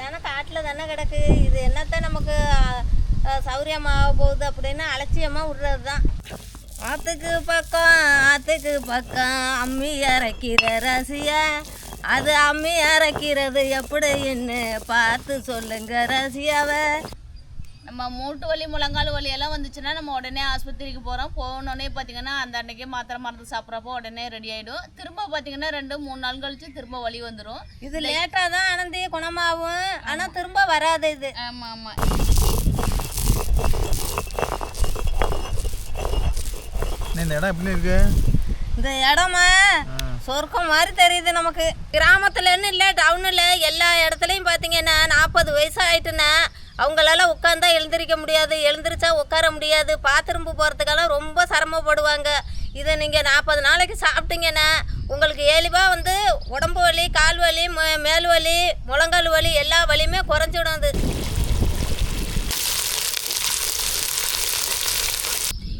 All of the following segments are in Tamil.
தானே காட்டில் தானே கிடக்கு. இது என்னத்தான் நமக்கு சௌரியமாக போகுது அப்படின்னு அலட்சியமாக விடுறது தான் ஆற்றுக்கு பக்கம் ஆற்றுக்கு பக்கம் அம்மி அரைக்கிற ரசியா அது அம்மி அரைக்கிறது எப்படின்னு பார்த்து சொல்லுங்க ரசியாவை நம்ம மூட்டு வலி முழங்கால் வலி எல்லாம் வந்துச்சுன்னா நம்ம உடனே ஆஸ்பத்திரிக்கு போகிறோம் போனோடனே பார்த்தீங்கன்னா அந்த அன்னைக்கே மாத்திரை மருந்து சாப்பிட்றப்போ உடனே ரெடி ஆகிடும் திரும்ப பார்த்தீங்கன்னா ரெண்டு மூணு நாள் கழிச்சு திரும்ப வலி வந்துடும் இது லேட்டாக தான் ஆனந்தி குணமாகும். ஆனால் திரும்ப வராது இது. ஆமாம் ஆமாம் இந்த இடம் எப்படி இருக்கு? இந்த இடமா? சொர்க்கம் மாதிரி தெரியுது நமக்கு. கிராமத்துலன்னு இல்லை டவுனில் எல்லா இடத்துலையும் பார்த்தீங்கன்னா நாற்பது வயசு ஆயிட்டுன்னா அவங்களால உட்காந்தா எழுந்திரிக்க முடியாது எழுந்திரிச்சா உட்கார முடியாது பாத்ரூம்பு போகிறதுக்கெல்லாம் ரொம்ப சிரமப்படுவாங்க. இதை நீங்கள் நாற்பது நாளைக்கு சாப்பிட்டீங்கன்னா உங்களுக்கு ஏழிவாக வந்து உடம்பு வலி கால் வலி மே- மேல் வலி முழங்கால் வலி எல்லா வலியுமே குறைஞ்சிடும் அது.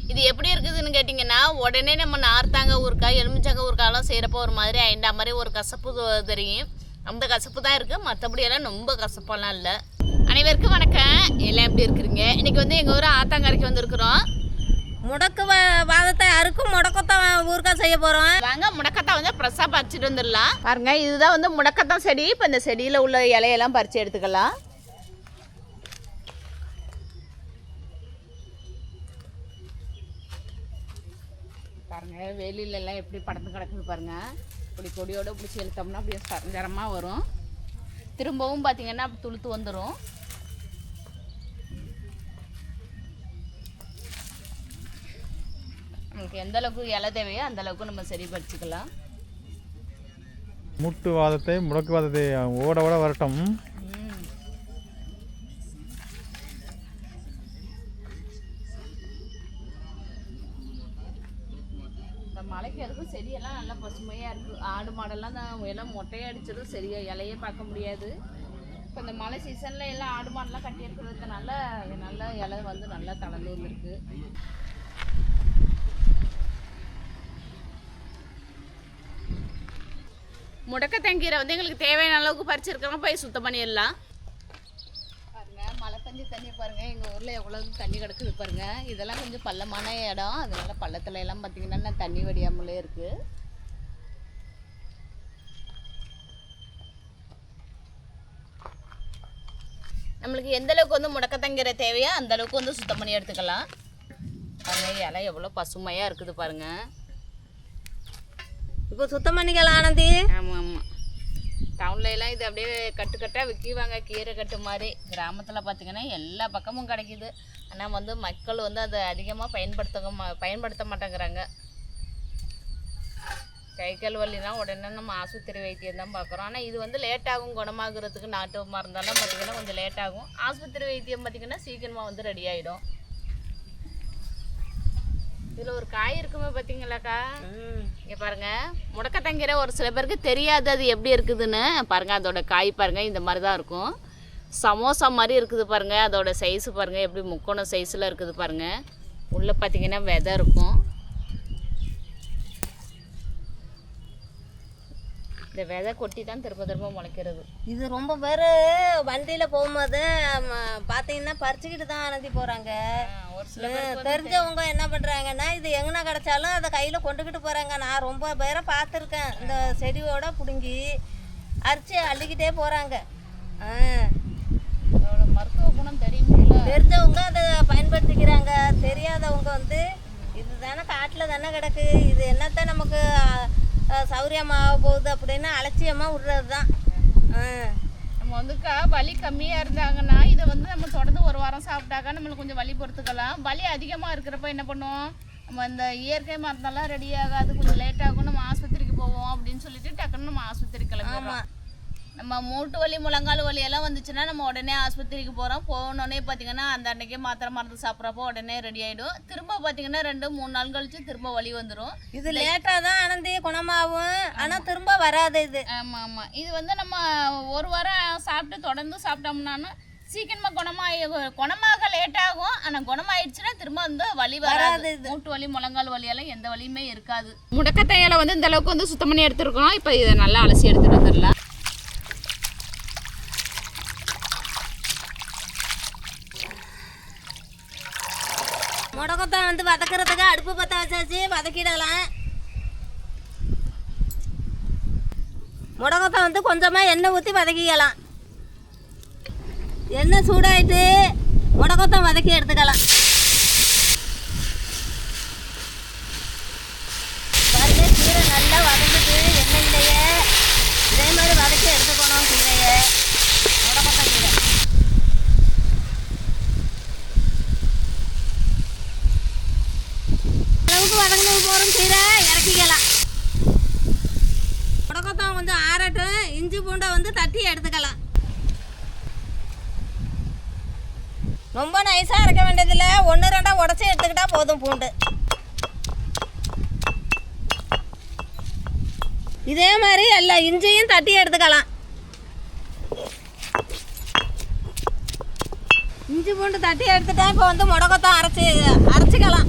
இது எப்படி இருக்குதுன்னு கேட்டிங்கன்னா உடனே நம்ம நார்த்தாங்க ஊறுக்காய் எலுமிச்சங்க ஊறுக்காயெல்லாம் செய்கிறப்போ ஒரு மாதிரி ஐண்டா மாதிரி ஒரு கசப்பு தெரியும். அந்த கசப்பு தான் இருக்குது மற்றபடியெல்லாம் ரொம்ப கசப்பெல்லாம் இல்லை. அனைவருக்கும் வணக்கம். எல்லாம் எப்படி இருக்கிறீங்க? இன்றைக்கி வந்து எங்கள் ஊர் ஆத்தாங்கரைக்கு வந்திருக்கிறோம். முடக்கு வாதத்தை அறுக்கும் முடக்கத்தான் ஊறுகாய் செய்ய போகிறோம் வாங்க முடக்கத்தான் வந்து ஃப்ரெஷ்ஷாக பறிச்சுட்டு வந்துடலாம். பாருங்க இதுதான் வந்து முடக்கத்தான் செடி. இப்போ இந்த செடியில் உள்ள இலையெல்லாம் பறித்து எடுத்துக்கலாம். பாருங்க வேலியில எல்லாம் எப்படி படந்து கிடக்குது பாருங்க. இப்படி கொடியோட பிடிச்சி இழுத்தோம்னா அப்படியே சரஞ்சரமாக வரும். திரும்பவும் பார்த்தீங்கன்னா துளுத்து வந்துடும் நமக்கு எந்த அளவுக்கு இலை தேவையோ அந்த அளவுக்கு நம்ம சரி பறிச்சுக்கலாம் முட்டு வாதத்தை முடக்கு வாதத்தை ஓட ஓட வரட்டும். இந்த மலைக்கு அதுக்கும் செடியெல்லாம் நல்லா பசுமையாக இருக்குது ஆடு மாடெல்லாம் தான் எல்லாம் மொட்டையாக அடிச்சதும் சரியா இலையே பார்க்க முடியாது. இப்போ இந்த மழை சீசனில் எல்லாம் ஆடு மாடெல்லாம் கட்டி இருக்கிறதுனால நல்லா இலை வந்து நல்லா தளர்ந்து வந்துருக்கு. முடக்கத்தங்கீரை வந்து எங்களுக்கு தேவையான அளவுக்கு பறிச்சிருக்கிறோம் போய் சுத்தம் பண்ணிடலாம். பாருங்க மழை தண்ணி தண்ணி பாருங்க. எங்கள் ஊரில் எவ்வளோ தண்ணி கிடக்குது பாருங்க. இதெல்லாம் கொஞ்சம் பள்ளமான இடம். அதனால பள்ளத்துல எல்லாம் பார்த்தீங்கன்னா தண்ணி வடியாமலே இருக்கு. நம்மளுக்கு எந்த அளவுக்கு வந்து முடக்கத்தங்கீரை தேவையோ அந்த அளவுக்கு வந்து சுத்தம் பண்ணி எடுத்துக்கலாம். பாருங்க இலை எவ்வளோ பசுமையாக இருக்குது பாருங்கள் இப்போ சுத்தம் பண்ணிக்கலாம் ஆனந்தி. ஆமாம் ஆமாம் டவுன்ல எல்லாம் இது அப்படியே கட்டு கட்டாக விற்கிவாங்க கீரை கட்டு மாதிரி. கிராமத்தில் பார்த்தீங்கன்னா எல்லா பக்கமும் கிடைக்குது. ஆனால் வந்து மக்கள் வந்து அதை அதிகமாக பயன்படுத்த மா- பயன்படுத்த மாட்டேங்கிறாங்க. கை கால் வலினா உடனே நம்ம ஆஸ்பத்திரி வைத்தியம் தான் பார்க்குறோம். ஆனால் இது வந்து லேட் ஆகும் குணமாகறதுக்கு நாட்டு மருந்தெல்லாம் பார்த்திங்கன்னா கொஞ்சம் லேட் ஆகும். ஆஸ்பத்திரி வைத்தியம் பார்த்திங்கன்னா சீக்கிரமாக வந்து ரெடி ஆகிடும் இதில் ஒரு காய் இருக்குமே பார்த்தீங்களாக்கா? இங்கே பாருங்க. முடக்கத்தங்கீரை ஒரு சில பேருக்கு தெரியாது அது எப்படி இருக்குதுன்னு. பாருங்க அதோட காய் பாருங்க இந்த மாதிரி தான் இருக்கும். சமோசா மாதிரி இருக்குது பாருங்க அதோட சைஸ் பாருங்க எப்படி முக்கோணம் சைஸில் இருக்குது பாருங்க. உள்ள பார்த்தீங்கன்னா விதை இருக்கும். இந்த விதை கொட்டி தான் திரும்ப திரும்ப முளைக்கிறது. இது ரொம்ப பேர் வண்டியில் போகும்போது பார்த்தீங்கன்னா பறிச்சுக்கிட்டு தான் ஆனந்தி போகிறாங்க தெரிஞ்சவங்க என்ன பண்ணுறாங்கன்னா இது எங்கன்னா கிடைச்சாலும் அதை கையில் கொண்டுக்கிட்டு போகிறாங்க நான் ரொம்ப பேரை பார்த்துருக்கேன் இந்த செடியோட பிடுங்கி அரிச்சு அள்ளிக்கிட்டே போகிறாங்க மருத்துவ குணம் தெரியுமில்ல. தெரிஞ்சவங்க அதை பயன்படுத்திக்கிறாங்க. தெரியாதவங்க வந்து இது தானே காட்டில் தானே கிடக்கு. இது என்னத்த நமக்கு சௌரியமாக போகுது அப்படின்னு அலட்சியமாக விடுறது தான் நம்ம வந்துக்கா வலி கம்மியாக இருந்தாங்கன்னா இதை வந்து நம்ம தொடர்ந்து ஒரு வாரம் சாப்பிட்டாக்கா நம்மளுக்கு கொஞ்சம் வலி பொறுத்துக்கலாம். வலி அதிகமாக இருக்கிறப்ப என்ன பண்ணுவோம்? நம்ம இந்த இயற்கை மருந்தெல்லாம் ரெடி ஆகாது கொஞ்சம் லேட் ஆகும் நம்ம ஆஸ்பத்திரிக்கு போவோம் அப்படின்னு சொல்லிட்டு டக்குன்னு நம்ம ஆஸ்பத்திரி கிளம்பிடுறோம். நம்ம மூட்டு வலி முழங்கால் வலி எல்லாம் வந்துச்சுன்னா நம்ம உடனே ஆஸ்பத்திரிக்கு போகிறோம் போனோடனே பார்த்தீங்கன்னா அந்த அன்னைக்கே மாத்திரை மருந்து சாப்பிட்றப்போ உடனே ரெடி ஆகிடும் திரும்ப பார்த்தீங்கன்னா ரெண்டு மூணு நாள் கழிச்சு திரும்ப வலி வந்துடும் இது லேட்டாக தான் ஆனந்தி குணமாகும். ஆனால் திரும்ப வராது இது. ஆமாம் ஆமாம் இது வந்து நம்ம ஒரு வாரம் சாப்பிட்டு தொடர்ந்து சாப்பிட்டோம்னாலும் சீக்கிரமாக குணமாயி குணமாக லேட் ஆகும். ஆனால் குணமாயிடுச்சுன்னா திரும்ப வந்து வலி வராது. மூட்டு வலி முழங்கால் வலி எல்லாம் எந்த வலியுமே இருக்காது. முடக்கத்தையில வந்து இந்த அளவுக்கு வந்து சுத்தம் பண்ணி எடுத்துருக்கோம். இப்போ இதை நல்லா அலசி எடுத்துட்டு வந்துடலாம் முடக்கத்தான் வந்து வதக்கிறதுக்கு அடுப்பு பற்ற வச்சாச்சு வதக்கிடலாம். முடக்கத்தான் வந்து கொஞ்சமாக எண்ணெய் ஊற்றி வதக்கிக்கலாம். எண்ணெய் சூடாயிட்டு முடக்கத்தான் வதக்கி எடுத்துக்கலாம் பாருங்க கீரை நல்லா வதங்குது எண்ணெயிலேயே இதே மாதிரி வதக்கி எடுத்துக்கணும் கீரையை முடக்கத்தான் கீரை அளவுக்கு வதங்கினது போகிறோம் கீரை இறக்கிக்கலாம். முடக்கத்தான் கொஞ்சம் ஆறட்டும் இஞ்சி பூண்டை வந்து தட்டி எடுத்துக்கலாம். ரொம்ப நைஸாக இருக்க வேண்டியதில்லை. ஒன்று ரெண்டாக உடச்சி எடுத்துக்கிட்டால் போதும் பூண்டு. இதே மாதிரி எல்லா இஞ்சியும் தட்டி எடுத்துக்கலாம். இஞ்சி பூண்டு தட்டி எடுத்துட்டா இப்போ வந்து முடக்கத்தான் அரைச்சி அரைச்சிக்கலாம்.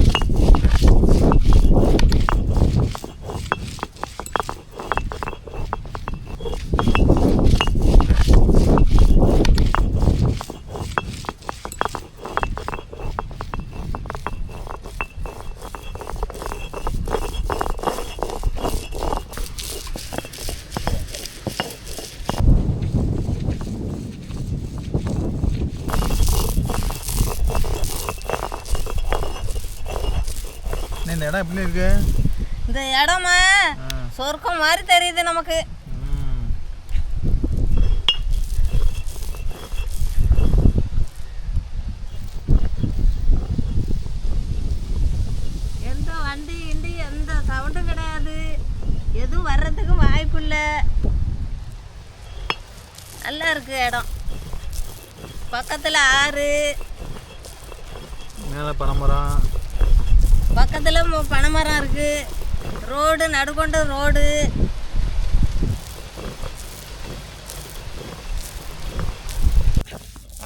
இடம் எப்படி இருக்கு? இந்த இடமா. சொர்க்கம் மாதிரி தெரியுது நமக்கு. எந்த வண்டி கிண்டி எந்த சவுண்டும் கிடையாது. எதுவும் வர்றதுக்கும் வாய்ப்பு இல்லை. நல்லா இருக்கு இடம். பக்கத்தில் ஆறு. மேலே பனைமரம். பக்கத்தில் பனைமரம் இருக்கு. ரோடு நடுக்கொண்டு ரோடு.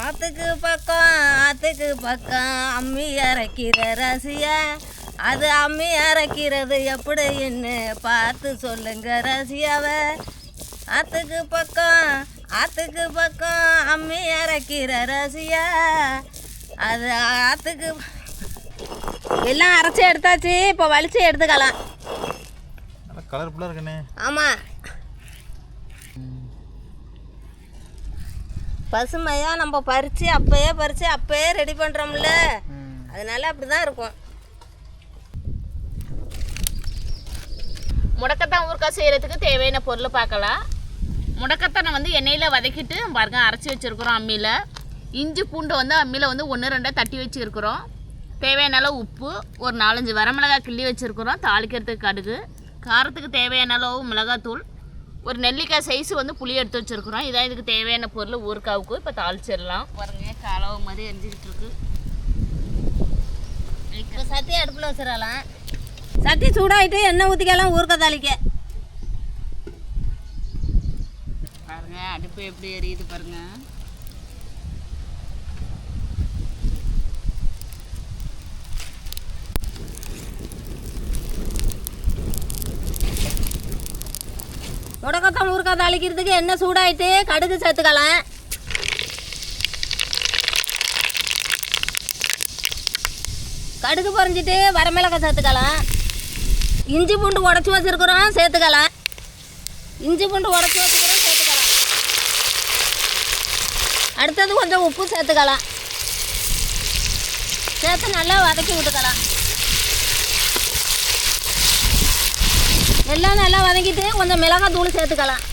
ஆத்துக்கு பக்கம் ஆத்துக்கு பக்கம் அம்மி அரைக்கிற ரசியா அது அம்மி அரைக்கிறது எப்படின்னு பார்த்து சொல்லுங்க ரசியாவை ஆத்துக்கு பக்கம் ஆத்துக்கு பக்கம் அம்மி அரைக்கிற ரசியா அது ஆத்துக்கு எல்லாம் அரைச்சி எடுத்தாச்சு இப்போ வலிச்சு எடுத்துக்கலாம். கலர்ஃபுல்லாக இருக்குண்ணே. ஆமாம் பசுமையாக நம்ம பறித்து அப்பயே பறித்து அப்பயே ரெடி பண்ணுறோம்ல. அதனால அப்படி தான் இருக்கும். முடக்கத்தான் ஊறுகாய் செய்கிறதுக்கு தேவையான பொருள் பார்க்கலாம். முடக்கத்தானை வந்து எண்ணெயில் வதக்கிட்டு பாருங்க அரைச்சி வச்சுருக்குறோம் அம்மியில். இஞ்சி பூண்டு வந்து அம்மியில் வந்து ஒன்று ரெண்டாக தட்டி வச்சுருக்குறோம். தேவையான அளவு உப்பு ஒரு நாலஞ்சு வரமிளகாய் கிள்ளி வச்சுருக்குறோம். தாளிக்கிறதுக்கு கடுகு. காரத்துக்கு தேவையான அளவு மிளகாத்தூள். ஒரு நெல்லிக்காய் சைஸ் வந்து புளி எடுத்து வச்சுருக்குறோம். இதான் இதுக்கு தேவையான பொருள். ஊறுகாவுக்கு இப்போ தாளிச்சிடலாம். பாருங்க காலவு மாதிரி எரிஞ்சிக்கிட்டு இருக்கு. இப்போ சத்தி அடுப்பில் வச்சிடலாம். சத்தி சூடாயிட்டு எண்ணெய் ஊற்றிக்கலாம் ஊறுகாய் தாளிக்க. பாருங்க அடுப்பு எப்படி எரியுது பாருங்கள் முடக்கத்தான் ஊறுகாய் தாளிக்கிறதுக்கு எண்ணெய் சூடாயிட்டு? கடுகு சேர்த்துக்கலாம். கடுகு பொறிஞ்சிட்டு வரமிளகாய் சேர்த்துக்கலாம். இஞ்சி பூண்டு உடச்சி வச்சுருக்குறோம் சேர்த்துக்கலாம். இஞ்சி பூண்டு உடச்சி வச்சுக்கிறோம் சேர்த்துக்கலாம். அடுத்தது கொஞ்சம் உப்பு சேர்த்துக்கலாம். சேர்த்து நல்லா வதக்கி விட்டுக்கலாம். எல்லாம் நல்லா வதக்கிட்டு கொஞ்சம் மிளகாய் தூள் சேர்த்துக்கலாம்.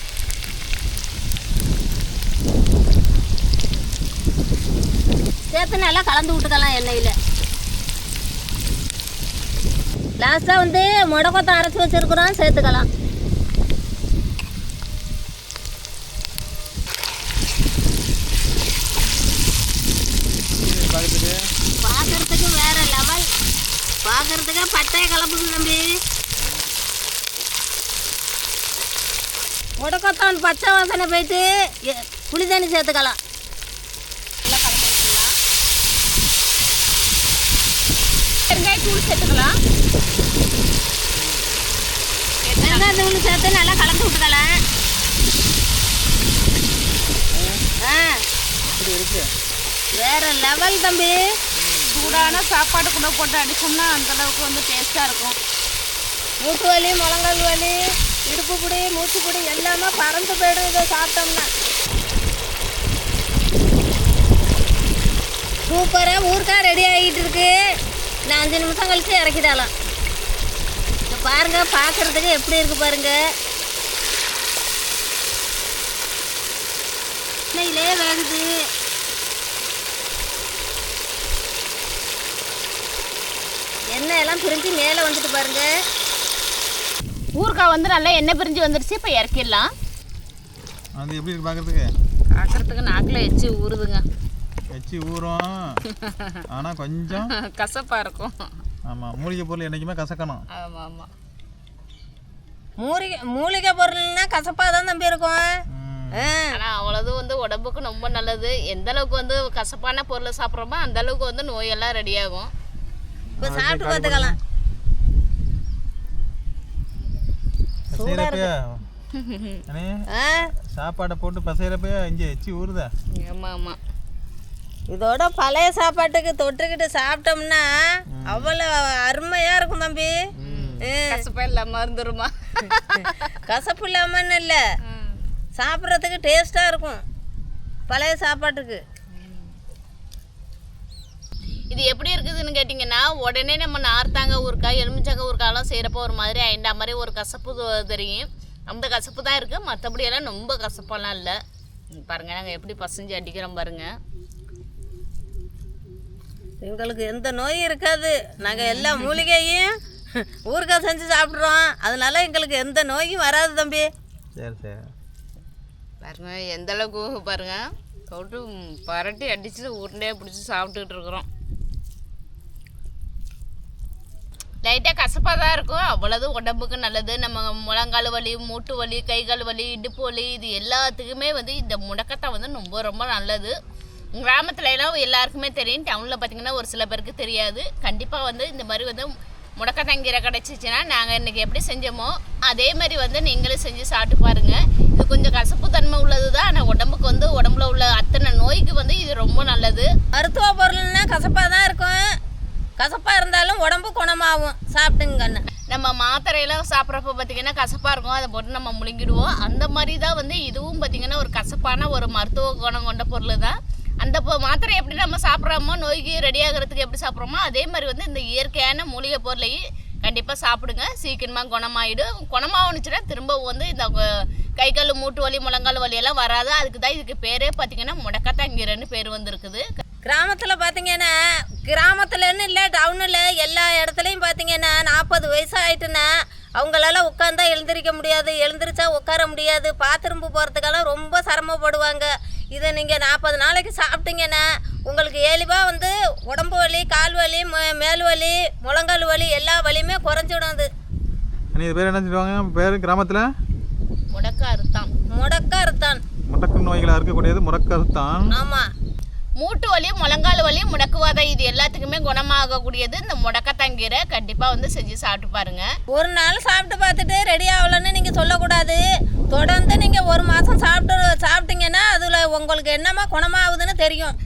சேர்த்து நல்லா கலந்து விட்டுக்கலாம் எண்ணெயில். லாஸ்ட்டாக வந்து முடக்கத்தை அரைச்சி வச்சுருக்குறோம் சேர்த்துக்கலாம். பார்க்கறதுக்கு வேற லெவல் பார்க்கறதுக்கு பட்டைய கலப்புது தம்பி. முடக்கத்தான் பச்சை வாசனை போயிட்டு புளி தண்ணி சேர்த்துக்கலாம். நல்லா கலந்து விட்டுக்கலாம் வெங்காய தூள் சேர்த்துக்கலாம். வெங்காய தூள் சேர்த்து நல்லா கலந்து விட்டுக்கலாம். ஆ, வேற லெவல் தம்பி. சூடான சாப்பாடு கூட போட்டு அடிச்சோம்னா அந்த அளவுக்கு வந்து டேஸ்ட்டாக இருக்கும். மூட்டு வலி முழங்கால் வலி. இடுப்பு பிடி மூச்சு பிடி எல்லாமே பறந்து போயிடும் இதை சாப்பிட்டோம்னா. சூப்பராக ஊருக்கா ரெடி ஆகிட்டு இருக்கு. நான் அஞ்சு நிமிஷம் கழித்து இறக்கிடலாம் இப்போ பாருங்க பார்க்கறதுக்கு எப்படி இருக்கு பாருங்க. நெய்யிலே வேகுது. எண்ணெய் எல்லாம் பிரிஞ்சு மேலே வந்துட்டு பாருங்கள் ஊறுகாய் வந்து நல்லா எண்ணெய் பிரிஞ்சு வந்துடுச்சு இப்போ இறக்கிடலாம். அது எப்படி இருக்கு பார்க்கறதுக்கு பார்க்குறதுக்கு நாக்கில் எச்சு ஊறுதுங்க. வச்சு ஊறும். ஆனால் கொஞ்சம் கசப்பாக இருக்கும். ஆமாம் மூலிகை பொருள் என்றைக்குமே கசக்கணும். ஆமாம் ஆமாம் மூலிகை மூலிகை பொருள்னா கசப்பாக தான் தம்பி இருக்கும். ஆனால் அவ்வளவு வந்து உடம்புக்கு ரொம்ப நல்லது. எந்த அளவுக்கு வந்து கசப்பான பொருளை சாப்பிட்றோமோ அந்த அளவுக்கு வந்து நோயெல்லாம் ரெடி ஆகும். இப்போ சாப்பிட்டு பார்த்துக்கலாம் பசையிறப்பையா? அண்ணே ஆ? சாப்பாடை போட்டு பசையிறப்பையா? இங்கே எச்சி ஊறுதா? ஆமாம் ஆமாம் இதோட பழைய சாப்பாட்டுக்கு தொட்டுக்கிட்டு சாப்பிட்டோம்னா அவ்வளோ அருமையாக இருக்கும் தம்பி. கசப்பா இல்லாமல் இருந்துருமா கசப்பு இல்லாமன்னு இல்லை. சாப்பிட்றதுக்கு டேஸ்ட்டாக இருக்கும். பழைய சாப்பாட்டுக்கு. இது எப்படி இருக்குதுன்னு கேட்டிங்கன்னா உடனே நம்ம நார்த்தாங்க ஊறுக்காய் எலுமிச்சங்க ஊறுக்காயெல்லாம் செய்கிறப்போ ஒரு மாதிரி ஐண்டா மாதிரி ஒரு கசப்பு தொ- தெரியும். அந்த கசப்பு தான் இருக்குது மற்றபடியெல்லாம் ரொம்ப கசப்பெல்லாம் இல்லை. இங்க பாருங்க நாங்கள் எப்படி பசஞ்சு அடிக்கிறோம் பாருங்க. எங்களுக்கு எந்த நோயும் இருக்காது. நாங்கள் எல்லா மூலிகையும் ஊறுகாய் செஞ்சு சாப்பிட்றோம். அதனால எங்களுக்கு எந்த நோயும் வராது தம்பி. சரி சரி. பாருங்க எந்த அளவுக்கு பாருங்க. போட்டு பரட்டி அடிச்சு உருண்டையாக பிடிச்சி சாப்பிட்டுக்கிட்டு இருக்கிறோம். லைட்டாக கசப்பாக தான் இருக்கும். அவ்வளவு உடம்புக்கு நல்லது. நம்ம முழங்கால் வலி மூட்டு வலி கை கால் வலி இடுப்பு வலி இது எல்லாத்துக்குமே வந்து இந்த முடக்கத்தை வந்து ரொம்ப ரொம்ப நல்லது. கிராமத்துல எல்லாம் எல்லாருக்குமே தெரியும். டவுனில் பார்த்தீங்கன்னா ஒரு சில பேருக்கு தெரியாது. கண்டிப்பாக வந்து இந்த மாதிரி வந்து முடக்கத்தங்கீரை கிடச்சிச்சின்னா நாங்கள் இன்றைக்கி எப்படி செஞ்சோமோ அதே மாதிரி வந்து நீங்களும் செஞ்சு சாப்பிட்டு பாருங்கள் இது கொஞ்சம் கசப்பு தன்மை உள்ளது தான் ஆனால் உடம்புக்கு வந்து உடம்புல உள்ள அத்தனை நோய்க்கு வந்து இது ரொம்ப நல்லது மருத்துவ பொருள்னா கசப்பாக தான் இருக்கும் கசப்பாக இருந்தாலும் உடம்பு குணமாகும் சாப்பிட்டுங்க கண்ணு நம்ம மாத்திரையெல்லாம் சாப்பிட்றப்ப பார்த்தீங்கன்னா கசப்பாக இருக்கும். அதை போட்டு நம்ம முழுங்கிடுவோம். அந்த மாதிரி தான் வந்து இதுவும் பார்த்தீங்கன்னா ஒரு கசப்பான ஒரு மருத்துவ குணம் கொண்ட பொருள் தான். அந்த பொ- மாத்திரை எப்படி நம்ம சாப்பிட்றோமோ நோய்க்கு ரெடி ஆகிறதுக்கு எப்படி சாப்பிட்றோமோ அதே மாதிரி வந்து இந்த இயற்கையான மூலிகை பொருளையும் கண்டிப்பாக சாப்பிடுங்க. சீக்கிரமாக குணமாயிடும். குணமாகணுச்சுன்னா திரும்ப வந்து இந்த கை கால் மூட்டு வலி முழங்கால் வலி எல்லாம் வராது. அதுக்கு தான் இதுக்கு பேரே பார்த்தீங்கன்னா முடக்கத்தங்கீரைன்னு பேர் வந்திருக்குது. கிராமத்தில் பார்த்தீங்கன்னா கிராமத்துலன்னு இல்லை டவுனில் எல்லா இடத்துலையும் பார்த்தீங்கன்னா நாற்பது வயசு ஆயிட்டுன்னா அவங்களால உட்காந்தா எழுந்திரிக்க முடியாது. எழுந்திரிச்சா உட்கார முடியாது. பாத்ரூம்பு போகிறதுக்கெல்லாம் ரொம்ப சிரமப்படுவாங்க. இதை நீங்கள் நாற்பது நாளைக்கு சாப்பிட்டீங்கன்னா உங்களுக்கு ஏழிவாக வந்து உடம்பு வலி கால் வலி மே- மேல் வலி முழங்கால் வலி எல்லா வலியுமே குறைஞ்சிடும் அது. இது பேர் என்ன சொல்லுவாங்க? பேர் கிராமத்தில்? முடக்க அறுத்தான். முடக்க அறுத்தான். முடக்கு நோய்களாக இருக்கக்கூடியது முடக்கருத்தான் ஆமாம் மூட்டு வலி முழங்கால் வலி முடக்குவாதம் இது எல்லாத்துக்குமே குணமாகக்கூடியது. இந்த முடக்கத்தங்கீரை கண்டிப்பாக வந்து செஞ்சு சாப்பிட்டு பாருங்க. ஒரு நாள் சாப்பிட்டு பார்த்துட்டு ரெடி ஆகலன்னு நீங்கள் சொல்லக்கூடாது. தொடர்ந்து நீங்கள் ஒரு மாதம் சாப்பிட்டு சாப்பிட்டீங்கன்னா அதில் உங்களுக்கு என்னமா குணமாகுதுன்னு தெரியும்.